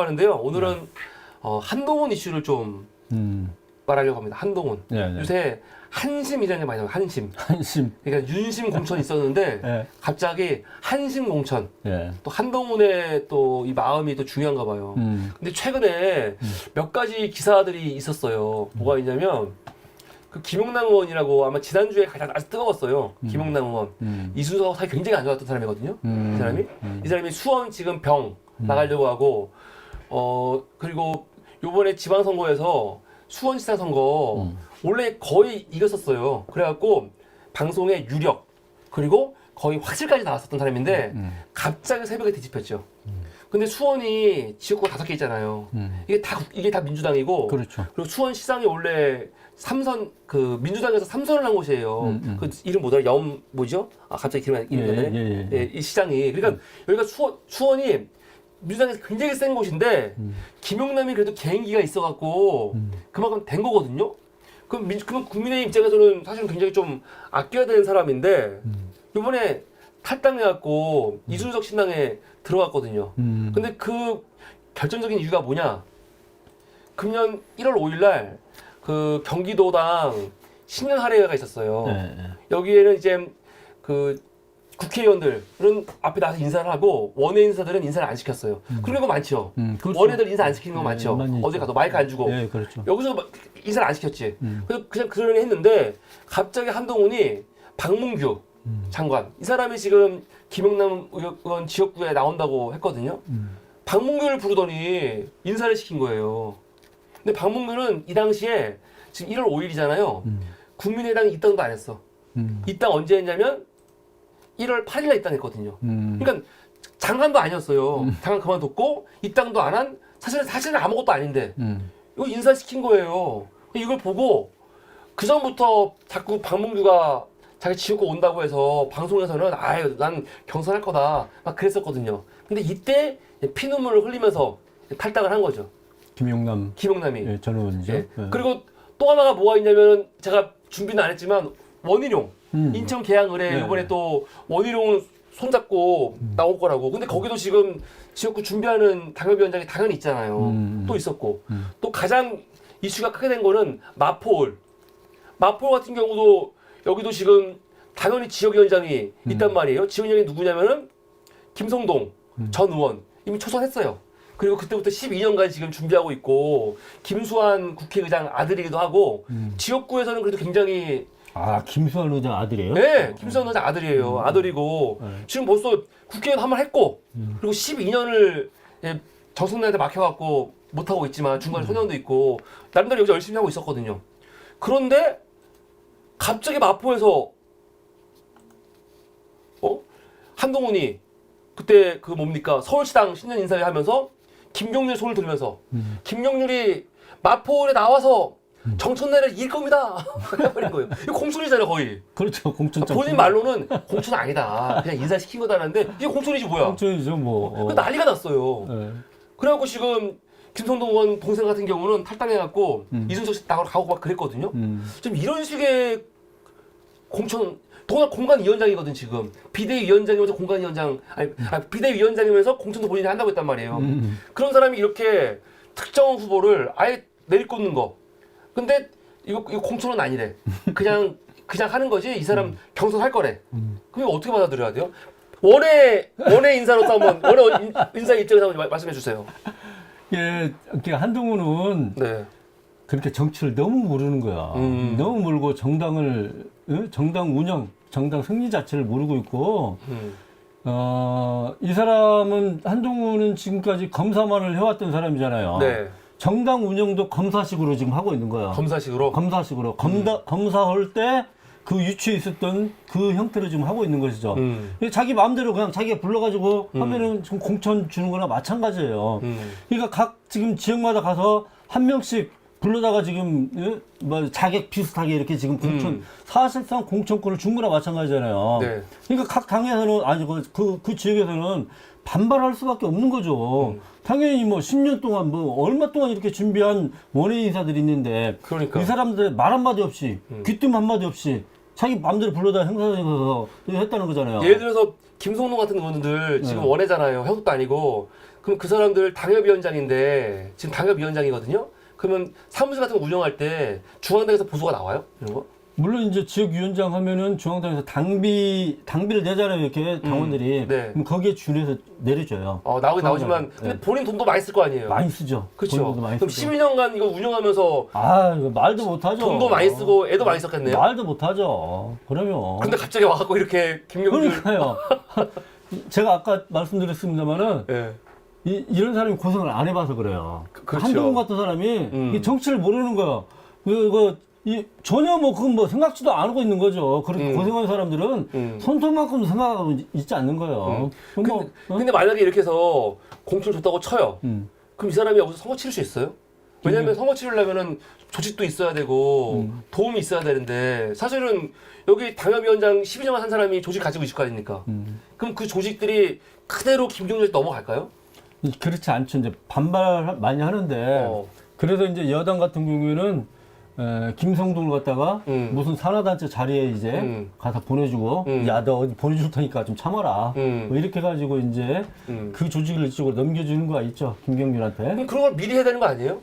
하는데요. 오늘은 어, 한동훈 이슈를 좀 음. 말하려고 합니다. 한동훈. 네, 네. 요새 한심이라는 게 많이 나와요. 한심. 한심. 그러니까 윤심 공천이 있었는데 예. 갑자기 한심 공천. 예. 또 한동훈의 또 이 마음이 또 중요한가 봐요. 음. 근데 최근에 몇 가지 기사들이 있었어요. 뭐가 있냐면 그 김용남 의원이라고 아마 지난주에 가장 아주 뜨거웠어요. 김용남 의원. 음. 이준석 사이 굉장히 안 좋았던 사람이거든요. 음. 이 사람이 음. 이 사람이 수원 지금 병 나가려고 하고 어 그리고 요번에 지방선거에서 수원시장 선거 음. 원래 거의 이겼었어요. 그래갖고 방송에 유력 그리고 거의 확실까지 나왔었던 사람인데 음. 갑자기 새벽에 뒤집혔죠. 근데 수원이 지역구가 다섯 개 있잖아요. 음. 이게 다 이게 다 민주당이고 그렇죠. 그리고 수원 시장이 원래 삼선 그 민주당에서 삼선을 한 곳이에요. 음, 음. 그 이름 뭐더라? 염 뭐죠? 아 갑자기 예, 이름 나네. 예, 예. 예, 이 시장이 그러니까 여기가 수원 수원이 민주당에서 굉장히 센 곳인데 음. 김용남이 그래도 개인기가 있어갖고 음. 그만큼 된 거거든요. 그럼 민 그럼 국민의 입장에서는 사실은 굉장히 좀 아껴야 되는 사람인데 음. 이번에 탈당해갖고 이준석 신당에 들어갔거든요. 음. 근데 그 결정적인 이유가 뭐냐? 금년 1월 5일날 그 경기도당 신년 할애회가 있었어요. 예, 예. 여기에는 이제 그 국회의원들은 앞에 나서 인사를 하고 원외 인사들은 인사를 안 시켰어요. 그런 거 많죠. 음. 그렇죠. 원외들 인사 안 시키는 거 예, 많죠. 많이 어디 있죠. 가도 마이크 안 주고 예, 그렇죠. 여기서 막 인사를 안 시켰지. 음. 그래서 그냥 그러려니 했는데 갑자기 한동훈이 박문규 음. 장관 이 사람이 지금 김영남 의원 지역구에 나온다고 했거든요. 음. 박문규를 부르더니 인사를 시킨 거예요. 근데 박문규는 이 당시에 지금 1월 5일이잖아요. 음. 국민의당 입당도 안 했어. 음. 입당 언제 했냐면 1월 8일에 입당했거든요. 음. 그러니까 장관도 아니었어요. 장관 그만뒀고 입당도 안 한 사실 사실은 아무것도 아닌데 음. 이거 인사시킨 거예요. 이걸 보고 그 전부터 자꾸 박문규가 자기 지역구 온다고 해서 방송에서는 아유 난 경선할 거다 막 그랬었거든요. 근데 이때 피눈물을 흘리면서 탈당을 한 거죠. 김용남 김용남이. 예, 전 의원이죠. 예. 예. 그리고 또 하나가 뭐가 있냐면 제가 준비는 안 했지만 원희룡 음. 인천 계양을에 네. 이번에 또 원희룡 손잡고 나올 거라고. 근데 거기도 지금 지역구 준비하는 당협위원장이 당연히 있잖아요. 음. 또 있었고 음. 또 가장 이슈가 크게 된 거는 마포울. 마포울 같은 경우도 여기도 지금 당연히 지역위원장이 있단 말이에요. 지역위원장이 누구냐면은 김성동 전 의원 이미 초선했어요. 그리고 그때부터 12년간 지금 준비하고 있고 김수환 국회의장 아들이기도 하고 음. 지역구에서는 그래도 굉장히 아, 김수환 의장 아들이에요? 네, 김수환 의장 아들이에요. 아들이고 네. 지금 벌써 국회의원 한 번 했고 음. 그리고 12년을 정선나한테 막혀갖고 못 하고 있지만 중간에 소년도 있고 나름대로 여기서 열심히 하고 있었거든요. 그런데 갑자기 마포에서 어 한동훈이 그때 그 뭡니까 서울시당 신년 인사회 하면서 김경률 손을 들면서 음. 김경률이 마포에 나와서 정천내를 이길 겁니다. 해버린 거예요. 이거 공천이잖아요 거의. 그렇죠. 공천장. 본인 말로는 공천 아니다. 그냥 인사시킨 거다라는데 이게 공천이지 뭐야. 공천이죠, 뭐. 어. 그 난리가 났어요. 예. 그래갖고 지금 김성동 의원 동생 같은 경우는 탈당해갖고 음. 이준석 씨 당으로 가고 막 그랬거든요. 음. 지금 이런 식의 공천 동안 공관위원장이거든 지금 비대위원장이면서 공관위원장 아니, 아니 비대위원장이면서 공천도 본인이 한다고 했단 말이에요. 음. 그런 사람이 이렇게 특정 후보를 아예 내리꽂는 거. 근데 이거, 이거 공천은 아니래. 그냥 그냥 하는 거지. 이 사람 경선 할 거래. 음. 그럼 이거 어떻게 받아들여야 돼요? 원외 원외 인사로서 한번 원외 인- 인사 입장에서 한번 마- 말씀해 주세요. 예, 그러니까 한동훈은 네. 그렇게 정치를 너무 모르는 거야. 음. 너무 모르고 정당을 어? 정당 운영, 정당 승리 자체를 모르고 있고 음. 어, 이 사람은 한동훈은 지금까지 검사만을 해왔던 사람이잖아요. 네. 정당 운영도 검사식으로 지금 하고 있는 거야. 검사식으로. 검사식으로 검다, 검사할 때 그 유치에 있었던 그 형태로 지금 하고 있는 것이죠. 음. 자기 마음대로 그냥 자기가 불러가지고 음. 하면은 지금 공천 주는 거나 마찬가지예요. 음. 그러니까 각 지금 지역마다 가서 한 명씩 불러다가 지금 예? 뭐 자객 비슷하게 이렇게 지금 공천 음. 사실상 공천권을 준 거나 마찬가지잖아요. 네. 그러니까 각 당에서는 아니 그, 그, 그 지역에서는 반발할 수밖에 없는 거죠. 음. 당연히 뭐 10년 동안 뭐 얼마 동안 이렇게 준비한 원외 인사들이 있는데 그러니까. 이 사람들 말 한마디 없이 음. 귀뜸 한마디 없이 자기 마음대로 불러다 행사장에서 했다는 거잖아요. 예를 들어서 김성동 같은 의원들 지금 네. 원외잖아요. 회국도 아니고 그럼 그 사람들 당협위원장인데 지금 당협위원장이거든요. 그러면 사무실 같은 거 운영할 때 중앙당에서 보수가 나와요? 이런 거? 물론 이제 지역 위원장 하면은 중앙당에서 당비 당비를 내잖아요 이렇게 당원들이 네. 그럼 거기에 준해서 내려줘요. 어, 나오긴 나오지만 네. 근데 본인 돈도 많이 쓸 거 아니에요. 많이 쓰죠. 그렇죠. 돈도 많이 그럼 쓰죠. 12년간 이거 운영하면서 아 이거 말도 못하죠. 돈도 많이 쓰고 애도 많이 썼겠네요. 말도 못하죠. 그러면. 근데 갑자기 와갖고 이렇게 김경준 그러니까요. 제가 아까 말씀드렸습니다만은 예. 이, 이런 사람이 고생을 안 해봐서 그래요. 그- 그렇죠. 한동훈 같은 사람이 음. 이 정치를 모르는 거야. 그, 그, 이, 전혀 뭐, 그건 뭐 생각지도 않고 있는 거죠. 그렇게 음. 고생한 사람들은 음. 손톱만큼 생각하고 있- 있지 않는 거예요. 그럼 뭐, 근데, 어? 근데 만약에 이렇게 해서 공천을 줬다고 쳐요. 음. 그럼 이 사람이 여기서 선거 치를 수 있어요? 왜냐면 선거 치르려면은 조직도 있어야 되고 음. 도움이 있어야 되는데 사실은 여기 당협위원장 12년만 한 사람이 조직 가지고 있을 거 아닙니까? 음. 그럼 그 조직들이 그대로 김경준에 넘어갈까요? 그렇지 않죠. 이제 반발 많이 하는데. 어. 그래서 이제 여당 같은 경우에는 에, 김성동을 갖다가 음. 무슨 산하단체 자리에 이제 음. 가서 보내주고 음. 야 너 어디 보내줄 테니까 좀 참아라 음. 뭐 이렇게 가지고 이제 음. 그 조직을 이쪽으로 넘겨주는 거가 있죠 김경준한테 그럼 그런 걸 미리 해야 되는 거 아니에요?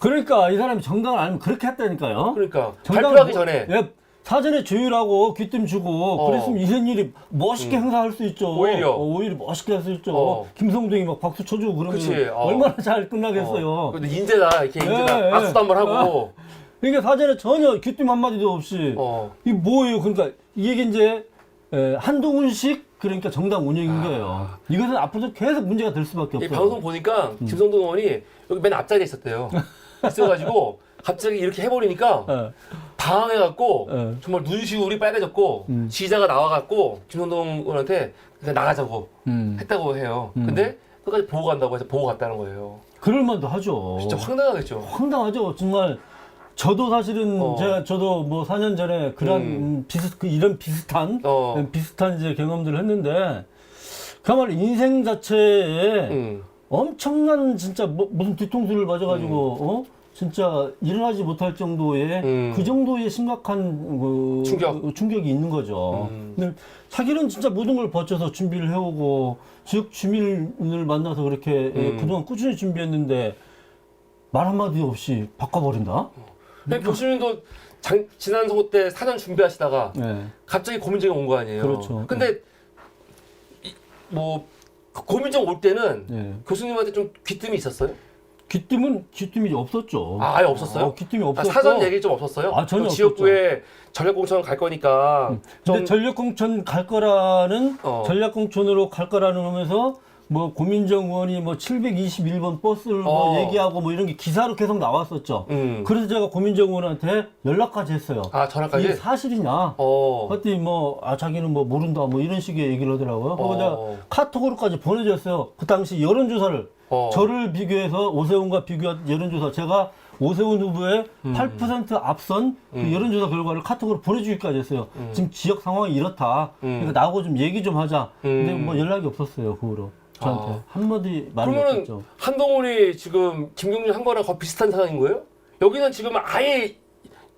그러니까 이 사람이 정당을 알면 그렇게 했다니까요 그러니까 정당을 발표하기 뭐- 전에 예, 사전에 조율하고 귀뜸 주고 어. 그랬으면 이런 일이 멋있게 행사할 수 있죠 오히려. 어, 오히려 멋있게 할 수 있죠 어. 김성동이 막 박수 쳐주고 그러면 그치, 어. 얼마나 잘 끝나겠어요 어. 근데 인재다 이렇게 인재다 예, 예. 악수도 한번 하고 그러니까 사전에 전혀 귀뜸 한마디도 없이 어. 이 뭐예요? 그러니까 이게 이제 에, 한동훈식 그러니까 정당 운영인 아. 거예요. 이것은 앞으로도 계속 문제가 될 수밖에 이 없어요. 방송 보니까 음. 김성동 의원이 여기 맨 앞자리에 있었대요. 있어가지고 갑자기 이렇게 해버리니까 예, 당황해갖고 예. 정말 눈시울이 빨개졌고 음. 지휘자가 나와갖고 김성동 의원한테 그냥 나가자고 음. 했다고 해요. 음. 근데 끝까지 보고 간다고 해서 보고 갔다는 거예요. 그럴 만도 하죠. 진짜 황당하겠죠. 황당하죠. 정말 저도 사실은 어. 제가 저도 뭐 4년 전에 그런 음. 음, 비슷 그 이런 비슷한 어. 음, 비슷한 이제 경험들을 했는데 그야말로 인생 자체에 음. 엄청난 진짜 뭐, 무슨 뒤통수를 맞아가지고 어 진짜 일어나지 못할 정도의 음. 그 정도의 심각한 그 충격. 그 충격이 있는 거죠. 음. 근데 자기는 진짜 모든 걸 버텨서 준비를 해오고 지역 주민을 만나서 그렇게 예, 음. 그동안 꾸준히 준비했는데 말 한마디 없이 바꿔버린다. 근데 교수님도 장- 지난 선거 때 4년 준비하시다가 네. 갑자기 고민정이 온 거 아니에요. 그렇죠. 근데 이- 뭐그 고민정 올 때는 네. 교수님한테 좀 귀뜸이 있었어요? 귀뜸은 귀뜸이 없었죠. 아, 아예 없었어요? 어, 귀뜸이 아, 없었고. 사전 얘기 좀 없었어요? 아, 전혀 뭐 지역구에 전략공천 갈 거니까 근데 좀 전략공천 갈 거라는 어. 전략공천으로 갈 거라는 하면서 뭐 고민정 의원이 뭐 721번 버스를 뭐 어. 얘기하고 뭐 이런 게 기사로 계속 나왔었죠. 음. 그래서 제가 고민정 의원한테 연락까지 했어요. 아 이게 전화까지? 사실이냐? 어. 그랬더니 뭐, 아, 자기는 뭐 모른다, 뭐 이런 식의 얘기를 하더라고요. 그래서 어. 제가 카톡으로까지 보내줬어요. 그 당시 여론조사를, 어. 저를 비교해서 오세훈과 비교한 여론조사, 제가 오세훈 후보의 8% 앞선 그 음. 여론조사 결과를 카톡으로 보내주기까지 했어요. 지금 지역 상황이 이렇다. 음. 그러니까 나하고 좀 얘기 좀 하자. 근데 음. 뭐 연락이 없었어요, 그 후로. 저한테. 아. 한마디 말이 그러면은. 한동훈이 지금 김경준 한 거랑 거의 비슷한 상황인 거예요? 여기는 지금 아예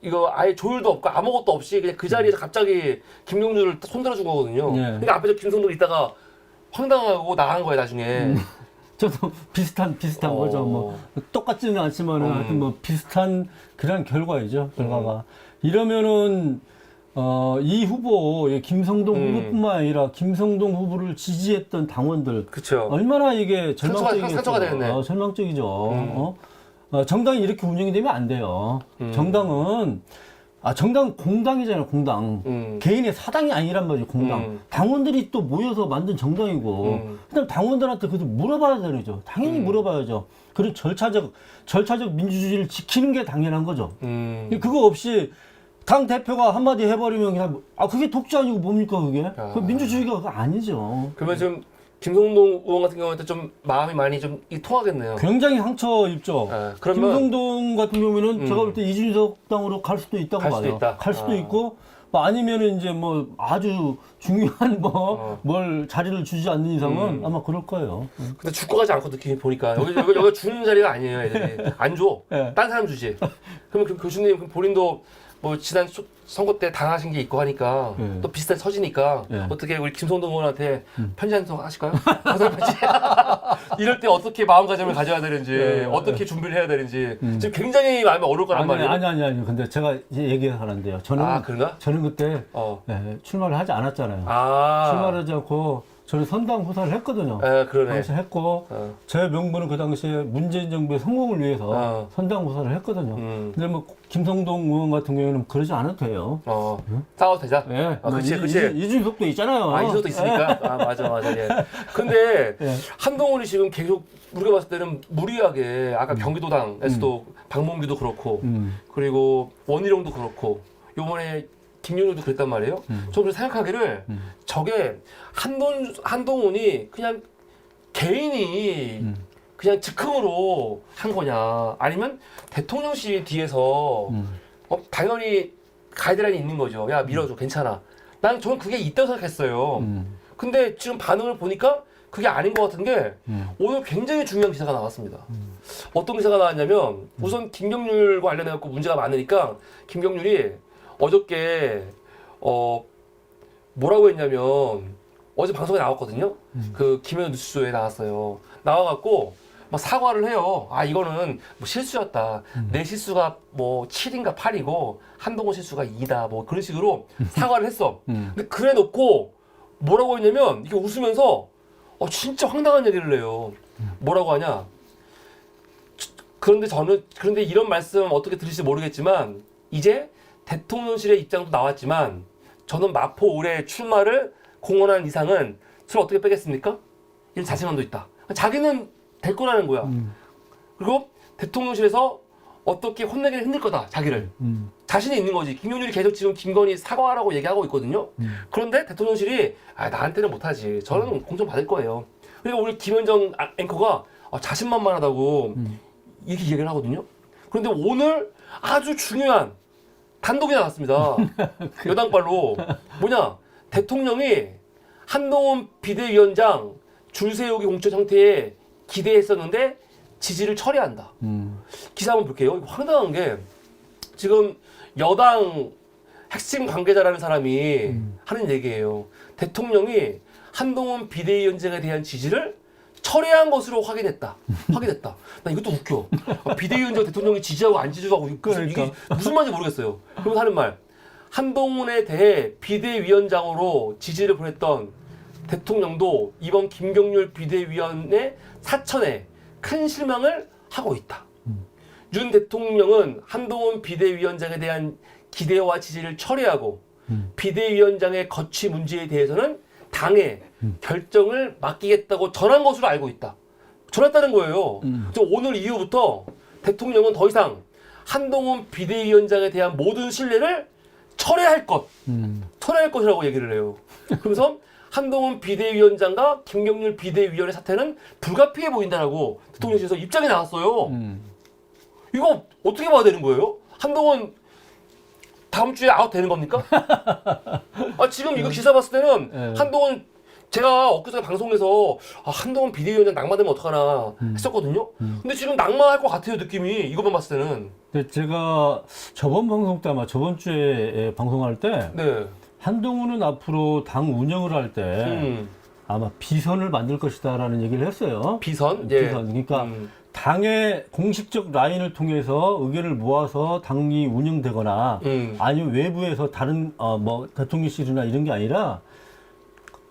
이거 아예 조율도 없고 아무것도 없이 그냥 그 자리에서 갑자기 김경준을 손들어 준 거거든요. 네. 그러니까 앞에서 김성동 있다가 황당하고 나간 거예요 나중에. 저도 비슷한, 비슷한 어. 거죠. 뭐, 똑같지는 않지만 은 음. 하여튼 뭐 비슷한 그런 결과이죠, 결과가. 이러면은, 어, 이 후보, 이 김성동 음. 후보뿐만 아니라 김성동 후보를 지지했던 당원들, 그렇죠. 얼마나 이게 절망적이겠어요. 상처가 되겠네. 어, 절망적이죠. 음. 어? 어, 정당이 이렇게 운영이 되면 안 돼요. 음. 정당은, 아, 정당은 공당이잖아요, 공당. 음. 개인의 사당이 아니란 말이죠, 공당. 음. 당원들이 또 모여서 만든 정당이고, 음. 그다음 당원들한테 그래도 물어봐야 되죠. 당연히 음. 물어봐야죠. 그런 절차적, 절차적 민주주의를 지키는 게 당연한 거죠. 음. 그거 없이 당 대표가 한마디 해버리면 그냥, 뭐- 아, 그게 독재 아니고 뭡니까, 그게? 아. 그 민주주의가 그거 아니죠. 그러면 지금 김성동 의원 같은 경우한테 좀 마음이 많이 좀 이 통하겠네요. 굉장히 상처 입죠. 아, 그러면 김성동 같은 경우에는 음. 제가 볼 때 이준석 당으로 갈 수도 있다고 갈 봐요. 수도 있다. 갈 수도 아. 있고, 뭐 아니면은 이제 뭐 아주 중요한 뭐뭘 자리를 주지 않는 이상은 어. 음. 아마 그럴 거예요. 근데 죽고 가지 않고 느끼 보니까 여기 여기 여기 주는 자리가 아니에요 애들이 안 줘. 예. 딴 사람 주지. 그러면 그 교수님 그럼 본인도 뭐 지난 소- 선거 때 당하신 게 있고 하니까 예. 또 비슷하게 서지니까 예. 어떻게 우리 김성동 의원한테 음. 편지 한 통 하실까요? 고생 편지. 이럴 때 어떻게 마음가짐을 가져야 되는지 예, 어떻게 준비를 해야 되는지 음. 지금 굉장히 마음이 어려울 거란 아니, 말이에요. 아니 아니 아니 근데 제가 이제 얘기하는데요. 저는 아, 그런가? 저는 그때 어. 예, 출마를 하지 않았잖아요. 아. 출마를 하지 않고 저는 선당 후사를 했거든요. 에, 그러네. 당시 했고 어. 제 명분은 그 당시에 문재인 정부의 성공을 위해서 어. 선당 후사를 했거든요. 음. 근데 뭐 김성동 의원 같은 경우에는 그러지 않아도 돼요. 어. 싸워도 되자. 예, 아, 뭐 그치, 이- 그치. 이- 이준석도 있잖아요. 아, 이것도 있으니까. 아, 맞아, 맞아. 예. 근데 예. 한동훈이 지금 계속 우리가 봤을 때는 무리하게 아까 경기도당에서도 박문규도 그렇고 음. 그리고 원희룡도 그렇고 요번에 김윤우도 그랬단 말이에요. 음. 저는 생각하기를 음. 저게 한동 한동훈이 그냥 개인이 음. 그냥 즉흥으로 한 거냐 아니면 대통령실 뒤에서 음. 어, 당연히 가이드라인이 있는 거죠. 야 밀어줘 괜찮아. 난 저는 그게 있다고 생각했어요. 음. 근데 지금 반응을 보니까 그게 아닌 것 같은 게 음. 오늘 굉장히 중요한 기사가 나왔습니다. 어떤 기사가 나왔냐면 우선 김경률과 관련해 갖고 문제가 많으니까 김경률이 어저께 어 뭐라고 했냐면 어제 방송에 나왔거든요. 그 김현우 뉴스쇼에 나왔어요. 나와갖고 막 사과를 해요. 아 이거는 뭐 실수였다. 내 실수가 뭐 7인가 8이고 한동훈 실수가 2다. 뭐 그런 식으로 사과를 했어. 음. 근데 그래 놓고 뭐라고 했냐면 이게 웃으면서 어 진짜 황당한 얘기를 해요. 뭐라고 하냐? 그런데 저는 그런데 이런 말씀 어떻게 들으실지 모르겠지만 이제 대통령실의 입장도 나왔지만 저는 마포 올해 출마를 공언한 이상은 저를 어떻게 빼겠습니까? 이런 자신감도 있다. 자기는 될 거라는 거야. 음. 그리고 대통령실에서 어떻게 혼내기는 힘들 거다. 자기를. 음. 자신이 있는 거지. 김용률이 계속 지금 김건희 사과하라고 얘기하고 있거든요. 음. 그런데 대통령실이 아, 나한테는 못하지. 저는 공천 받을 거예요. 그리고 우리 김현정 아- 앵커가 아, 자신만만하다고 음. 이렇게 얘기를 하거든요. 그런데 오늘 아주 중요한 단독이 나왔습니다. 여당발로 뭐냐 대통령이 한동훈 비대위원장 줄 세우기 공천 상태에 기대했었는데 지지를 철회한다. 음. 기사 한번 볼게요. 황당한 게 지금 여당 핵심 관계자라는 사람이 하는 얘기예요. 대통령이 한동훈 비대위원장에 대한 지지를 철회한 것으로 확인했다. 확인했다. 나 이것도 웃겨. 아, 비대위원장 대통령이 지지하고 안 지지하고 무슨, 이게 그러니까. 무슨 말인지 모르겠어요. 그러면서 하는 말. 한동훈에 대해 비대위원장으로 지지를 보냈던 대통령도 이번 김경률 비대위원의 사천에 큰 실망을 하고 있다. 윤 대통령은 한동훈 비대위원장에 대한 기대와 지지를 철회하고 음. 비대위원장의 거취 문제에 대해서는 당에 결정을 맡기겠다고 전한 것으로 알고 있다. 전했다는 거예요. 음. 그래서 오늘 이후부터 대통령은 더 이상 한동훈 비대위원장에 대한 모든 신뢰를 철회할 것, 음. 철회할 것이라고 얘기를 해요. 그러면서 한동훈 비대위원장과 김경률 비대위원의 사태는 불가피해 보인다라고 대통령실에서 입장이 나왔어요. 음. 이거 어떻게 봐야 되는 거예요? 한동훈 다음 주에 아웃 되는 겁니까? 아 지금 이거 기사 봤을 때는 네. 한동훈 제가 엊그제 방송에서 아, 한동훈 비대위원장 낙마되면 어떡하나 했었거든요. 근데 지금 낙마할 것 같아요 느낌이 이것만 봤을 때는. 근데 제가 저번 방송 때 아마 저번 주에 예, 방송할 때 네. 한동훈은 앞으로 당 운영을 할 때 음, 아마 비선을 만들 것이다라는 얘기를 했어요. 비선. 예. 비선. 그러니까 음, 당의 공식적 라인을 통해서 의견을 모아서 당이 운영되거나 음. 아니면 외부에서 다른 어 뭐 대통령실이나 이런 게 아니라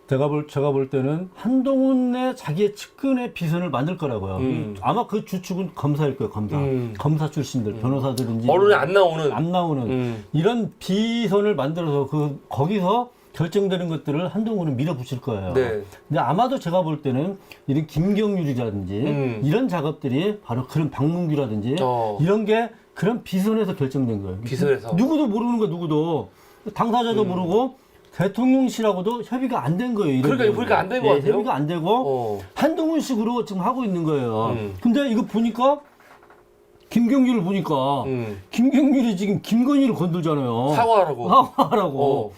제가 볼 제가 볼 때는 한동훈의 자기의 측근의 비선을 만들 거라고요. 음. 아마 그 주축은 검사일 거예요. 검사. 음. 검사 출신들, 변호사들인지 언론에 안 나오는. 안 나오는 음. 이런 비선을 만들어서 그 거기서 결정되는 것들을 한동훈은 밀어붙일 거예요. 네. 근데 아마도 제가 볼 때는 이런 김경률이라든지 음. 이런 작업들이 바로 그런 박문규라든지 어. 이런 게 그런 비선에서 결정된 거예요. 비선에서. 누구도 모르는 거 누구도 당사자도 모르고 대통령실하고도 협의가 안 된 거예요. 그러니까 부분은. 그러니까 안된것 예, 같아요. 협의가 안 되고 어. 한동훈식으로 지금 하고 있는 거예요. 음. 근데 이거 보니까 김경률을 보니까 음. 김경률이 지금 김건희를 건들잖아요. 사과하라고. 사과하라고. 어.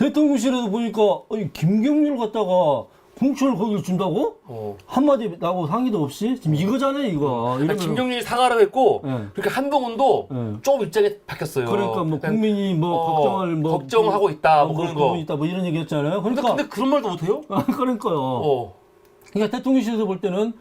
대통령실에도 보니까 아니, 김경률 갖다가 공천을 거기 준다고? 어. 한마디 나고 상의도 없이 지금 이거잖아요 이거. 아니, 이러면 김경률이 사과를 했고 예. 그러니까 한동훈도 예. 좀 입장이 바뀌었어요. 그러니까 뭐 국민이 뭐 어, 걱정을 뭐 걱정하고 있다, 뭐 뭐 그런 거. 있다 뭐 이런 얘기 했잖아요. 근데, 그러니까 근데 그런 말도 못해요? 그러니까요. 어. 그러니까 대통령실에서 볼 때는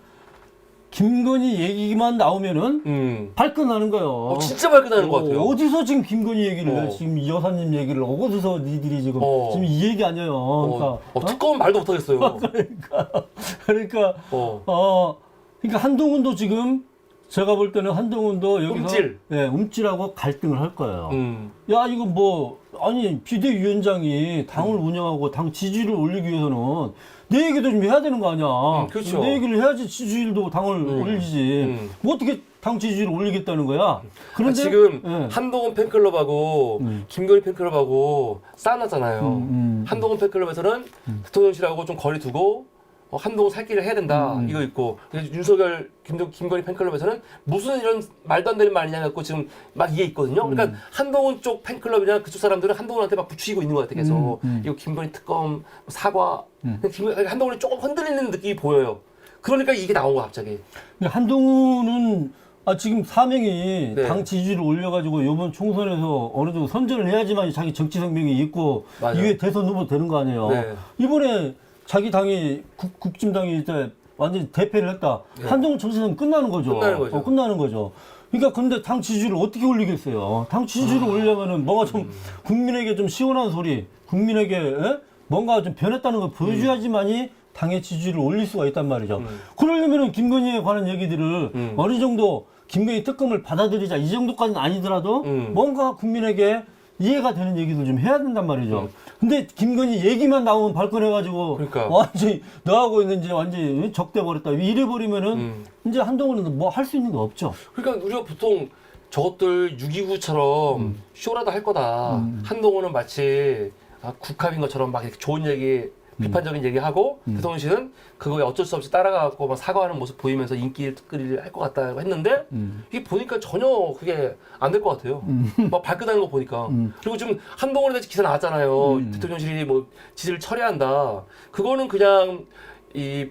김건희 얘기만 나오면은 음. 발끈하는 거예요. 어, 진짜 발끈하는 것 같아요. 어, 디서 지금 김건희 얘기를 해? 어. 지금 이 여사님 얘기를 어디서 니들이 지금 어. 지금 이 얘기 아니에요. 그러니까 어, 어, 두꺼운 말도 못하겠어요. 그러니까 어. 어 그러니까 한동훈도 지금 제가 볼 때는 한동훈도 여기서 움찔. 예, 움찔하고 갈등을 할 거예요. 음. 야 이거 뭐 아니 비대위원장이 당을 운영하고 당 지지를 올리기 위해서는 내 얘기도 좀 해야 되는 거 아니야. 음, 그렇죠. 내 얘기를 해야지 지지율도 당을 음. 올리지. 음. 뭐 어떻게 당 지지율을 올리겠다는 거야? 아, 그런데 지금 예. 한동훈 팬클럽하고 음. 김건희 팬클럽하고 싸놨잖아요. 음, 음. 한동훈 팬클럽에서는 대통령실하고 좀 거리 두고 어, 한동훈 살기를 해야 된다 음, 음. 이거 있고 그래서 윤석열 김동, 김건희 팬클럽에서는 무슨 이런 말도 안 되는 말이냐 갖고 지금 막 이게 있거든요. 그러니까 음. 한동훈 쪽 팬클럽이나 그쪽 사람들은 한동훈한테 막 부추기고 있는 것 같아 계속 음, 음. 이거 김건희 특검 뭐 사과 음. 김, 한동훈이 조금 흔들리는 느낌이 보여요. 그러니까 이게 나온 거야 갑자기. 한동훈은 아, 지금 사명이 네. 당 지지를 올려가지고 이번 총선에서 어느 정도 선전을 해야지만 자기 정치 생명이 있고 맞아요. 이게 대선 후보 되는 거 아니에요. 네. 이번에 자기 당이 국, 국진당이 이제 완전히 대패를 했다. 네. 한동훈 정치는 끝나는 거죠. 끝나는 거죠. 어, 끝나는 거죠. 그러니까 근데 당 지지를 어떻게 올리겠어요? 당 지지를 아. 올리려면은 뭔가 좀 음. 국민에게 좀 시원한 소리, 국민에게 에? 뭔가 좀 변했다는 걸 보여줘야지만이 당의 지지를 올릴 수가 있단 말이죠. 음. 그러려면은 김건희에 관한 얘기들을 음. 어느 정도 김건희 특검을 받아들이자 이 정도까지는 아니더라도 음. 뭔가 국민에게 이해가 되는 얘기를 좀 해야 된단 말이죠. 음. 근데 김건희 얘기만 나오면 발끈해가지고 그러니까. 완전히 너하고 있는 이제 완전히 적대 버렸다 이래 버리면은 음. 이제 한동훈은 뭐 할 수 있는 게 없죠. 그러니까 우리가 보통 저것들 6.29처럼 음. 쇼라도 할 거다. 한동훈은 마치 아, 국합인 것처럼 막 이렇게 좋은 얘기, 음. 비판적인 얘기하고 대통령실은 그거에 어쩔 수 없이 따라가고 막 사과하는 모습 보이면서 인기 끌이를 할것 같다 했는데 음. 이게 보니까 전혀 그게 안 될 것 같아요. 막 발끈하는 거 보니까. 음. 그리고 지금 한동훈에 대해서 기사 나왔잖아요. 음. 대통령실이 뭐 지지를 철회한다. 그거는 그냥 이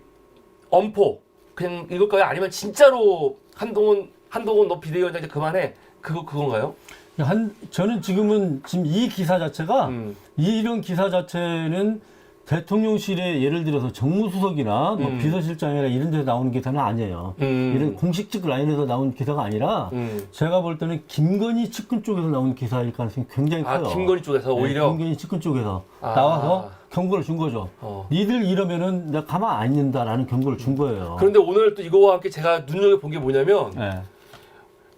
엄포 그냥 이걸까요? 아니면 진짜로 한동훈 한동훈 너 비대위원장 이제 그만해. 그거 그건가요? 한 저는 지금은 지금 이 기사 자체가 음. 이 이런 기사 자체는 대통령실에 예를 들어서 정무수석이나 뭐 음. 비서실장이나 이런 데서 나오는 기사는 아니에요. 음. 이런 공식직 라인에서 나온 기사가 아니라 음. 제가 볼 때는 김건희 측근 쪽에서 나온 기사일 가능성이 굉장히 커요. 아 김건희 쪽에서 네, 오히려 김건희 측근 쪽에서 아. 나와서 경고를 준 거죠. 어. 니들 이러면은 내가 가만 안 있는다라는 경고를 준 거예요. 그런데 오늘 또 이거와 함께 제가 눈여겨 본 게 뭐냐면 네.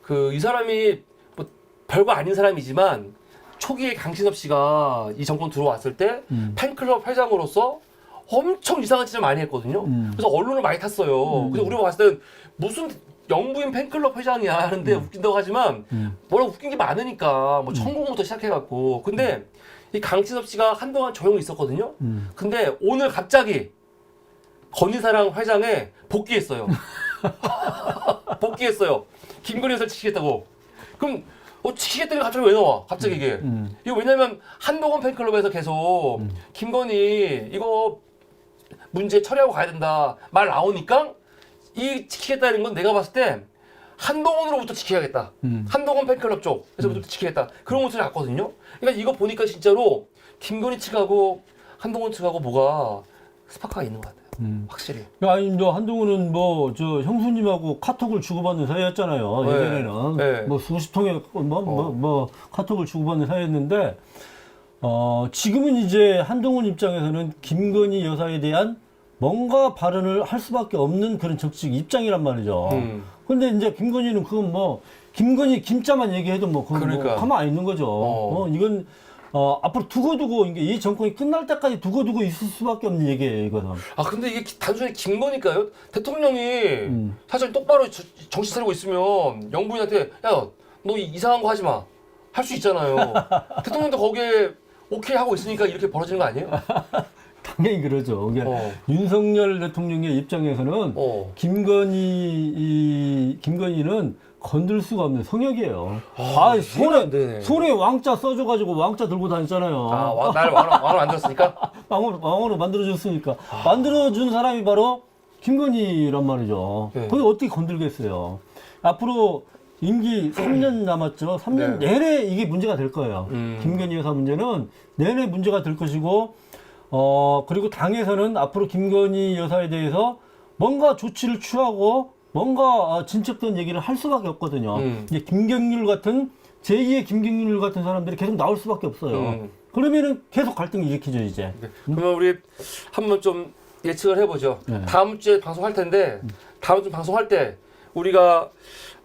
그이 사람이 뭐 별거 아닌 사람이지만 초기에 강신업 씨가 이 정권 들어왔을 때 음. 팬클럽 회장으로서 엄청 이상한 짓을 많이 했거든요. 음. 그래서 언론을 많이 탔어요. 음. 그래서 우리가 봤을 때는 무슨 영부인 팬클럽 회장이야 하는데 웃긴다고 하지만 음. 뭐라 웃긴 게 많으니까 뭐 천공부터 시작해갖고 근데 이 강신업 씨가 한동안 조용히 있었거든요. 음. 근데 오늘 갑자기 건희사랑 회장에 복귀했어요. 복귀했어요. 김건희 여사를 지키겠다고. 그럼 어, 게 갑자기 왜 나와? 갑자기 이게. 음. 이거 왜냐면 한동훈 팬클럽에서 계속 김건희 이거 문제 처리하고 가야 된다 말 나오니까 이 지키겠다는 건 내가 봤을 때 한동훈으로부터 지켜야겠다. 음. 한동훈 팬클럽 쪽에서부터 지키겠다. 그런 모습이 났거든요. 그러니까 이거 보니까 진짜로 김건희 측하고 한동훈 측하고 뭐가 스파크가 있는 것 같아요. 음. 확실히. 야, 아니, 너 한동훈은 뭐, 저, 형수님하고 카톡을 주고받는 사이였잖아요. 네. 예전에는. 네. 뭐, 수십 통의, 뭐, 뭐, 어. 뭐, 카톡을 주고받는 사이였는데, 어, 지금은 이제 한동훈 입장에서는 김건희 여사에 대한 뭔가 발언을 할 수밖에 없는 그런 정치적 입장이란 말이죠. 음. 근데 이제 김건희는 그건 뭐, 김건희 김자만 얘기해도 뭐, 그건 그러니까. 뭐 가만 안 있는 거죠. 어. 어, 이건, 어, 앞으로 두고두고, 이게 이 정권이 끝날 때까지 두고두고 있을 수밖에 없는 얘기예요, 이거는. 아 근데 이게 기- 단순히 김건희일까요? 대통령이 음. 사실 똑바로 저- 정신 차리고 있으면 영부인한테 야 너 이상한 거 하지 마. 할 수 있잖아요. 대통령도 거기에 오케이 하고 있으니까 이렇게 벌어지는 거 아니에요? 당연히 그러죠. 이게 어. 윤석열 대통령의 입장에서는 어. 김건희 이 김건희는 건들 수가 없는 성역이에요. 아, 아, 손에 안 되네. 손에 왕자 써줘가지고 왕자 들고 다녔잖아요. 아, 와, 날 왕으로, 왕으로 만들었으니까? 왕으로, 왕으로 만들어줬으니까 만들어준 사람이 바로 김건희란 말이죠. 네. 거기 어떻게 건들겠어요. 앞으로 임기 3년 남았죠. 3년 네. 내내 이게 문제가 될 거예요. 음. 김건희 여사 문제는 내내 문제가 될 것이고, 어, 그리고 당에서는 앞으로 김건희 여사에 대해서 뭔가 조치를 취하고 뭔가 어, 진척된 얘기를 할 수밖에 없거든요. 음. 이제 김경률 같은 제2의 김경률 같은 사람들이 계속 나올 수밖에 없어요. 음. 그러면은 계속 갈등이 일으키죠 이제. 네. 그러면 우리 한번 좀 예측을 해보죠. 네. 다음 주에 방송할 텐데 다음 주 방송할 때 우리가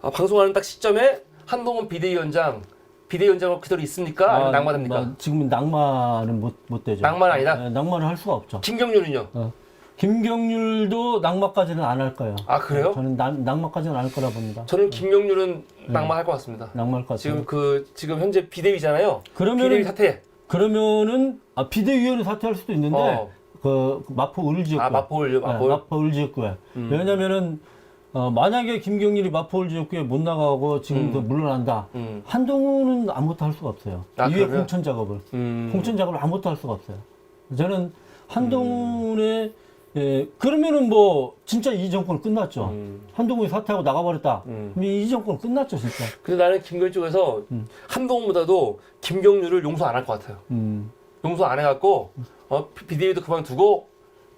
아, 방송하는 딱 시점에 한동훈 비대위원장 비대위원장은 그대로 있습니까? 아니면 낭만합니까? 뭐, 지금 낭만은 못, 못 되죠. 낭만 아니다? 네, 낭만을 할 수가 없죠. 김경률은요? 어. 김경률도 낭만까지는 안 할 거예요. 아 그래요? 저는 낭, 낭만까지는 안 할 거라 봅니다. 저는 김경률은 낭만할 것 같습니다. 낭만할 것 같아요. 지금 그 지금 현재 비대위잖아요. 그러면은 비대위 사퇴. 그러면은 아, 비대위원회 사퇴할 수도 있는데 어. 그 마포 을 지역구 아 마포를 마포. 마포 을 지역구에 음. 왜냐면은 어, 만약에 김경률이 마포 을 지역구에 못 나가고 지금 음. 그 물러난다. 음. 한동훈은 아무것도 할 수가 없어요. 아, 그러면? 공천 작업을 음. 공천 작업을 아무것도 할 수가 없어요. 저는 한동훈의 예, 그러면은 뭐 진짜 이 정권 끝났죠. 음. 한동훈이 사퇴하고 나가버렸다. 음. 그럼 이 정권 끝났죠 진짜. 근데 나는 김경률 쪽에서 한동훈보다도 김경률을 용서 안 할 것 같아요. 음, 용서 안 해갖고 어, 비- 비대위도 그만두고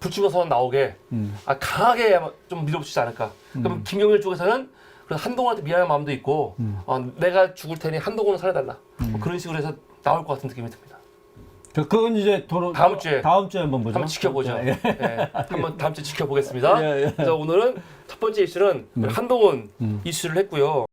불출마 선 언 나오게 음. 아, 강하게 좀 밀어붙이지 않을까. 그럼 김경률 쪽에서는 그래서 한동훈한테 미안한 마음도 있고 음. 어, 내가 죽을 테니 한동훈은 살려달라. 뭐 그런 식으로 해서 나올 것 같은 느낌이 듭니다. 그- 그건 이제 도로, 다음 주에. 다음 주에 한번 보죠. 한번 지켜보죠. 예. 예, 한번 다음 주에 지켜보겠습니다. 예, 예. 그래서 오늘은 첫 번째 이슈는 한동훈 이슈를 했고요.